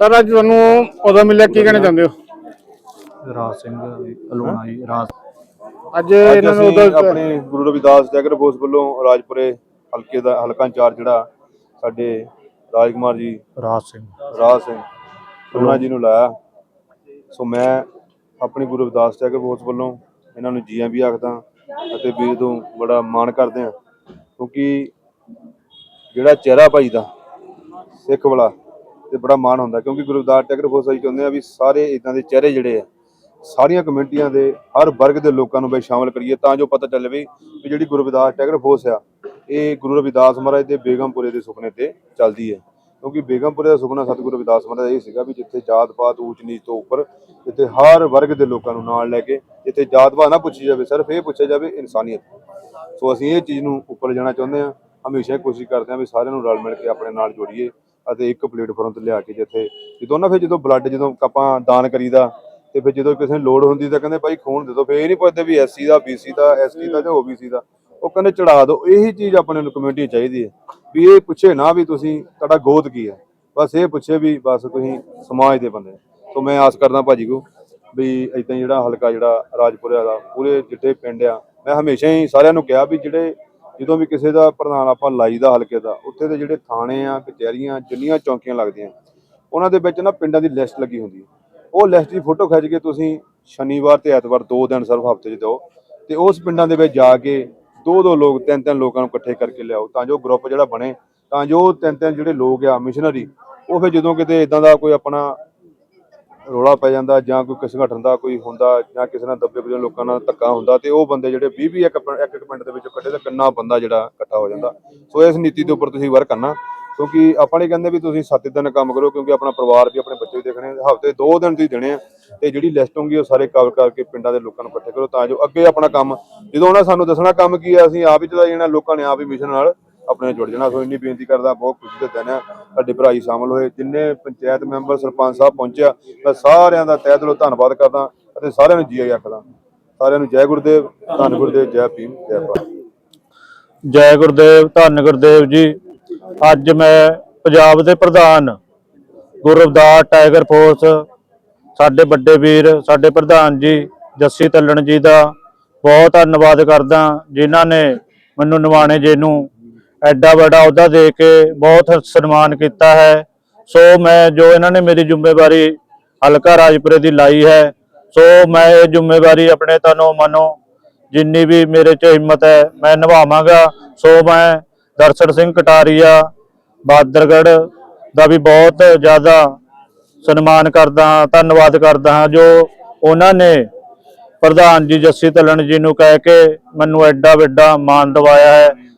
Sir ਅੱਜ ਤੁਹਾਨੂੰ ਉਹਦਾ ਮਿਲਿਆ ਕੀ ਕਹਿਣਾ ਚਾਹੁੰਦੇ ਹੋ? ਰਾਜ ਸਿੰਘ ਅਲੋਣਾ ਜੀ ਰਾਜ। ਅੱਜ ਅੱਜ ਇਹਨਾਂ ਨੂੰ ਅਸੀਂ ਉਹਦਾ ਆਪਣੇ ਗੁਰੂ ਰਵਿਦਾਸ ਜੈਗਰ ਬੋਸ ਵੱਲੋਂ ਰਾਜਪੁਰੇ ਹਲਕੇ ਦਾ ਹਲਕਾ ਇੰਚਾਰਜ ਜਿਹੜਾ ਸਾਡੇ ਰਾਜਕੁਮਾਰ ਜੀ ਰਾਜ ਸਿੰਘ। ਰਾਜ ਸਿੰਘ ਉਹਨਾਂ ਜੀ ਨੂੰ ਲਾਇਆ। ਸੋ ਮੈਂ ਆਪਣੀ ਗੁਰੂ ਰਵਿਦਾਸ ਜੈਗਰ ਬੋਸ ਵੱਲੋਂ ਇਹਨਾਂ ਨੂੰ ਜੀਆਂ ਵੀ ਆਖਦਾ ਅਤੇ ਵੀਰ ਤੋਂ ਬੜਾ ਮਾਣ ਕਰਦੇ ਹਾਂ ਕਿਉਂਕਿ ਜਿਹੜਾ ਚਿਹਰਾ ਭਾਈ ਦਾ, ਸਿੱਖ ਵਾਲਾ, ਤੇ ਬੜਾ ਮਾਣ ਹੁੰਦਾ, ਕਿਉਂਕਿ ਗੁਰੂ ਰਵਿਦਾਸ ਟੈਗਰ ਬੋਸ ਅਸੀਂ ਚਾਹੁੰਦੇ ਆ ਵੀ ਸਾਰੇ ਇਦਾਂ ਦੇ ਚਿਹਰੇ ਜਿਹੜੇ ਆ, ਸਾਰੀਆਂ ਕਮੇਟੀਆਂ ਦੇ, ਹਰ ਵਰਗ ਦੇ ਲੋਕਾਂ ਨੂੰ ਬਈ ਸ਼ਾਮਲ ਕਰੀਏ, ਤਾਂ ਜੋ ਪਤਾ ਚੱਲੇ ਵੀ ਜਿਹੜੀ ਗੁਰੂ ਰਵਿਦਾਸ ਟੈਗਰ ਫੋਰਸ ਆ, ਇਹ ਗੁਰੂ ਰਵਿਦਾਸ ਮਹਾਰਾਜ ਦੇ ਬੇਗਮਪੁਰੇ ਦੇ ਸੁਪਨੇ ਤੇ ਚੱਲਦੀ ਹੈ। ਕਿਉਂਕਿ ਬੇਗਮਪੁਰੇ ਦਾ ਸੁਪਨਾ ਸਤਿਗੁਰੂ ਰਵਿਦਾਸ ਮਹਾਰਾਜ ਦਾ ਇਹ ਸੀਗਾ ਵੀ ਜਿੱਥੇ ਜਾਤ ਪਾਤ ਊਚ ਨੀਚ ਤੋਂ ਉੱਪਰ, ਜਿੱਥੇ ਹਰ ਵਰਗ ਦੇ ਲੋਕਾਂ ਨੂੰ ਨਾਲ ਲੈ ਕੇ, ਜਿੱਥੇ ਜਾਤ ਪਾਤ ਨਾ ਪੁੱਛੀ ਜਾਵੇ, ਸਿਰਫ ਇਹ ਪੁੱਛਿਆ ਜਾਵੇ ਇਨਸਾਨੀਅਤ। ਸੋ ਅਸੀਂ ਇਹ ਚੀਜ਼ ਨੂੰ ਉੱਪਰ ਜਾਣਾ ਚਾਹੁੰਦੇ ਹਾਂ। ਹਮੇਸ਼ਾ ਕੋਸ਼ਿਸ਼ ਕਰਦੇ ਹਾਂ ਵੀ ਸਾਰਿਆਂ ਨੂੰ ਰਲ ਮਿਲ ਕੇ ਆਪਣੇ ਨਾਲ ਜੋੜੀਏ ਅਤੇ ਇੱਕ ਪਲੇਟਫਾਰਮ ਤੇ ਲਿਆ ਕੇ ਜਿੱਥੇ, ਜਦੋਂ ਨਾ ਫਿਰ ਜਦੋਂ ਬਲੱਡ ਜਦੋਂ ਆਪਾਂ ਦਾਨ ਕਰੀਦਾ ਤੇ ਫਿਰ ਜਦੋਂ ਕਿਸੇ ਨੂੰ ਲੋੜ ਹੁੰਦੀ ਤਾਂ ਕਹਿੰਦੇ ਭਾਈ ਖੂਨ ਦੇ ਦਿਓ, ਫਿਰ ਇਹ ਨਹੀਂ ਪੁੱਛਦੇ ਵੀ ਐਸਸੀ ਦਾ ਬੀਸੀ ਦਾ ਐਸਟੀ ਦਾ ਜਾਂ ਓਬੀਸੀ ਦਾ। ਉਹ ਕਹਿੰਦੇ ਚੜਾ ਦਿਓ, ਇਹੀ ਚੀਜ਼ ਆਪਣੇ ਨੂੰ ਕਮਿਊਨਿਟੀ ਚਾਹੀਦੀ ਹੈ ਵੀ ਇਹ ਪੁੱਛੇ ਨਾ ਵੀ ਤੁਸੀਂ ਤੁਹਾਡਾ ਗੋਤ ਕੀ ਹੈ। ਬਸ ਇਹ ਪੁੱਛੇ ਵੀ ਬਸ ਤੁਸੀਂ ਸਮਾਜ ਦੇ ਬੰਦੇ ਸੋ ਮੈਂ ਆਸ ਕਰਦਾ ਭਾਜੀ ਕੋ ਵੀ ਇਦਾਂ ਜਿਹੜਾ ਹਲਕਾ ਜਿਹੜਾ ਰਾਜਪੁਰਾ ਦਾ, ਪੂਰੇ ਜਿੱਥੇ ਪਿੰਡ ਆ, ਮੈਂ ਹਮੇਸ਼ਾ ਹੀ ਸਾਰਿਆਂ ਨੂੰ ਕਿਹਾ ਵੀ ਜਿਹੜੇ ਜਦੋਂ ਵੀ ਕਿਸੇ ਦਾ ਪ੍ਰਧਾਨ ਆਪਾਂ ਲਾਈਦਾ ਹਲਕੇ ਦਾ, ਉੱਥੇ ਦੇ ਜਿਹੜੇ ਥਾਣੇ ਆ, ਕਚਹਿਰੀਆਂ, ਜਿੰਨੀਆਂ ਚੌਂਕੀਆਂ ਲੱਗਦੀਆਂ, ਉਹਨਾਂ ਦੇ ਵਿੱਚ ਨਾ ਪਿੰਡਾਂ ਦੀ ਲਿਸਟ ਲੱਗੀ ਹੁੰਦੀ ਹੈ। ਉਹ ਲਿਸਟ ਦੀ ਫੋਟੋ ਖਿੱਚ ਕੇ ਤੁਸੀਂ ਸ਼ਨੀਵਾਰ ਤੇ ਐਤਵਾਰ ਦੋ ਦਿਨ ਸਿਰਫ ਹਫ਼ਤੇ 'ਚ ਦਿਓ ਤੇ ਉਸ ਪਿੰਡਾਂ ਦੇ ਵਿੱਚ ਜਾ ਕੇ ਦੋ ਦੋ ਲੋਕ ਤਿੰਨ ਤਿੰਨ ਲੋਕਾਂ ਨੂੰ ਇਕੱਠੇ ਕਰਕੇ ਲਿਆਓ ਤਾਂ ਜੋ ਗਰੁੱਪ ਜਿਹੜਾ ਬਣੇ, ਤਾਂ ਜੋ ਤਿੰਨ ਤਿੰਨ ਜਿਹੜੇ ਲੋਕ ਆ ਮਿਸ਼ਨਰੀ ਉਹ ਫਿਰ ਜਦੋਂ ਕਿਤੇ ਇਦਾਂ ਦਾ ਕੋਈ ਆਪਣਾ ਰੋਲਾ ਪੈ ਜਾਂਦਾ ਜਾਂ ਕੋਈ ਕਿਸੇ ਘਟਨ ਦਾ ਕੋਈ ਹੁੰਦਾ ਜਾਂ ਕਿਸੇ ਨਾਲ ਦੱਬੇ ਬੁਝੇ ਲੋਕਾਂ ਨਾਲ ਧੱਕਾ ਹੁੰਦਾ ਤੇ ਉਹ ਬੰਦੇ ਜਿਹੜੇ 20 20 ਇੱਕ ਇੱਕ ਇੱਕ ਪਿੰਡ ਦੇ ਵਿੱਚੋਂ ਕੱਢੇ ਤਾਂ ਕਿੰਨਾ ਬੰਦਾ ਜਿਹੜਾ ਇਕੱਠਾ ਹੋ ਜਾਂਦਾ। ਸੋ ਇਸ ਨੀਤੀ ਦੇ ਉੱਪਰ ਤੁਸੀਂ ਵਰਕ ਕਰਨਾ, ਕਿਉਂਕਿ ਆਪਾਂ ਨਹੀਂ ਕਹਿੰਦੇ ਵੀ ਤੁਸੀਂ 7 ਦਿਨ ਕੰਮ ਕਰੋ ਕਿਉਂਕਿ ਆਪਣਾ ਪਰਿਵਾਰ ਵੀ ਆਪਣੇ ਬੱਚੇ ਵੀ ਦੇਖਣੇ ਹਫ਼ਤੇ 2 ਦਿਨ ਤੁਸੀਂ ਦੇਣੇ ਆ ਤੇ ਜਿਹੜੀ ਲਿਸਟ ਹੋਊਗੀ ਉਹ ਸਾਰੇ ਕਵਰ ਕਰਕੇ ਪਿੰਡਾਂ ਦੇ ਲੋਕਾਂ ਨੂੰ ਇਕੱਠੇ ਕਰੋ ਤਾਂ ਜੋ ਅੱਗੇ ਆਪਣਾ ਕੰਮ, ਜਦੋਂ ਉਹਨਾਂ ਸਾਨੂੰ ਦੱਸਣਾ ਕੰਮ ਕੀ ਹੈ ਅਸੀਂ ਆਪ ਹੀ ਚਲਾ ਜਾਣਾ, ਲੋਕਾਂ ਨੇ ਆਪ ਹੀ ਮਿਸ਼ਨ ਨਾਲ ਆਪਣੇ ਨਾਲ ਜੁੜ ਜਾਣਾ। ਸੋ ਇੰਨੀ ਬੇਨਤੀ ਕਰਦਾ, ਬਹੁਤ ਖੁਸ਼ੀ ਦਾ ਦਿਨ ਹੈ। ਸਾਡੇ ਭਰਾ ਜੀ ਸ਼ਾਮਲ ਹੋਏ। ਜਿੰਨੇ ਪੰਚਾਇਤ ਮੈਂਬਰ, ਸਰਪੰਚ ਸਾਹਿਬ ਪਹੁੰਚਿਆ, ਮੈਂ ਸਾਰਿਆਂ ਦਾ ਤਹਿ ਦਿਲੋਂ ਧੰਨਵਾਦ ਕਰਦਾ ਅਤੇ ਸਾਰਿਆਂ ਨੂੰ ਜੀ ਆਈ ਆਖਦਾ। ਸਾਰਿਆਂ ਨੂੰ ਜੈ ਗੁਰਦੇਵ, ਧੰਨ ਗੁਰਦੇਵ, ਜੈ ਭੀਮ, ਜੈ ਭਾਰਤ। ਜੈ ਗੁਰਦੇਵ, ਧੰਨ ਗੁਰਦੇਵ ਜੀ। ਅੱਜ ਮੈਂ ਪੰਜਾਬ ਦੇ ਪ੍ਰਧਾਨ ਗੁਰਵਦਾਸ ਟਾਈਗਰ ਫੋਰਸ, ਸਾਡੇ ਵੱਡੇ ਵੀਰ, ਸਾਡੇ ਪ੍ਰਧਾਨ ਜੀ, ਜੱਸੀ ਤੱਲਣ ਜੀ ਦਾ ਬਹੁਤ ਧੰਨਵਾਦ ਕਰਦਾ, ਜਿਨ੍ਹਾਂ ਨੇ ਮੈਨੂੰ ਨਿਵਾਣੇ ਜੇ ਨੂੰ ਐਡਾ ਵੱਡਾ ਅਹੁਦਾ ਦੇ ਕੇ ਬਹੁਤ ਸਨਮਾਨ ਕੀਤਾ ਹੈ। ਸੋ ਮੈਂ ਜੋ ਇਹਨਾਂ ਨੇ ਮੇਰੀ ਜ਼ਿੰਮੇਵਾਰੀ ਹਲਕਾ ਰਾਜਪੁਰੇ ਦੀ ਲਾਈ ਹੈ, ਸੋ ਮੈਂ ਇਹ ਜ਼ਿੰਮੇਵਾਰੀ ਆਪਣੇ ਤਨੋਂ ਮਨੋਂ ਜਿੰਨੀ ਵੀ ਮੇਰੇ 'ਚ ਹਿੰਮਤ ਹੈ, ਮੈਂ ਨਿਭਾਵਾਂਗਾ। ਸੋ ਮੈਂ ਦਰਸ਼ਨ ਸਿੰਘ ਕਟਾਰੀਆ ਬਾਦਰਗੜ ਦਾ ਵੀ ਬਹੁਤ ਜ਼ਿਆਦਾ ਸਨਮਾਨ ਕਰਦਾ ਹਾਂ, ਧੰਨਵਾਦ ਕਰਦਾ ਹਾਂ, ਜੋ ਉਹਨਾਂ ਨੇ ਪ੍ਰਧਾਨ ਜੀ ਜੱਸੀ ਤਲਣ ਜੀ ਨੂੰ ਕਹਿ ਕੇ ਮੈਨੂੰ ਐਡਾ ਵੱਡਾ ਮਾਣ ਦਿਵਾਇਆ ਹੈ।